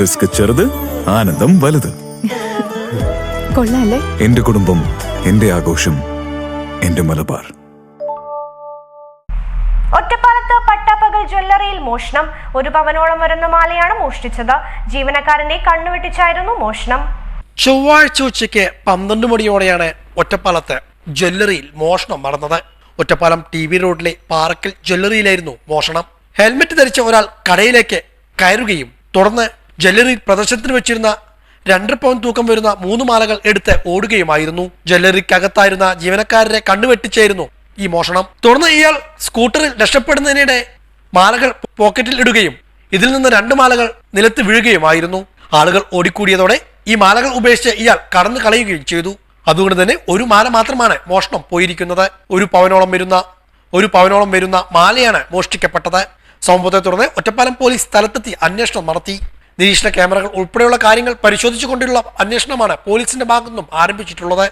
Risk ചെറുത് ആനന്ദം വലുത്. കൊള്ളാല്ലേ? എന്റെ കുടുംബം എന്റെ ആഘോഷം എന്റെ മലബാർ. ഒറ്റപ്പാലത്ത് പട്ടാപ്പകൽ ജ്വല്ലറിയിൽ മോഷണം. ഒരു പവനോളം വരുന്ന മാലയാണ് മോഷ്ടിച്ചത്. ജീവനക്കാരന്റെ കണ്ണുവെട്ടിച്ചായിരുന്നു മോഷണം. ചൊവ്വാഴ്ച ഉച്ചയ്ക്ക് പന്ത്രണ്ട് മണിയോടെയാണ് ഒറ്റപ്പാലത്ത് ജ്വല്ലറിയിൽ മോഷണം നടന്നത്. ഒറ്റപ്പാലം ടി വി റോഡിലെ പാറക്കൽ ജ്വല്ലറിയിലായിരുന്നു മോഷണം. ഹെൽമെറ്റ് ധരിച്ച ഒരാൾ കടയിലേക്ക് കയറുകയും തുടർന്ന് ജ്വല്ലറിയിൽ പ്രദർശനത്തിന് വെച്ചിരുന്ന രണ്ടര പവൻ തൂക്കം വരുന്ന മൂന്ന് മാലകൾ എടുത്ത് ഓടുകയുമായിരുന്നു. ജ്വല്ലറിക്കകത്തായിരുന്ന ജീവനക്കാരനെ കണ്ണുവെട്ടിച്ചായിരുന്നു ഈ മോഷണം. തുടർന്ന് ഇയാൾ സ്കൂട്ടറിൽ രക്ഷപ്പെടുന്നതിനിടെ മാലകൾ പോക്കറ്റിൽ ഇടുകയും ഇതിൽ നിന്ന് രണ്ട് മാലകൾ നിലത്ത് വീഴുകയുമായിരുന്നു. ആളുകൾ ഓടിക്കൂടിയതോടെ ഈ മാലകൾ ഉപേക്ഷിച്ച് ഇയാൾ കടന്നു കളയുകയും ചെയ്തു. അതുകൊണ്ട് തന്നെ ഒരു മാല മാത്രമാണ് മോഷണം പോയിരിക്കുന്നത്. ഒരു പവനോളം വരുന്ന ഒരു പവനോളം വരുന്ന മാലയാണ് മോഷ്ടിക്കപ്പെട്ടത്. സംഭവത്തെ തുടർന്ന് ഒറ്റപ്പാലം പോലീസ് സ്ഥലത്തെത്തി അന്വേഷണം നടത്തി. നിരീക്ഷണ ക്യാമറകൾ ഉൾപ്പെടെയുള്ള കാര്യങ്ങൾ പരിശോധിച്ചുകൊണ്ടുള്ള അന്വേഷണമാണ് പോലീസിന്റെ ഭാഗത്തുനിന്നും ആരംഭിച്ചിട്ടുള്ളത്.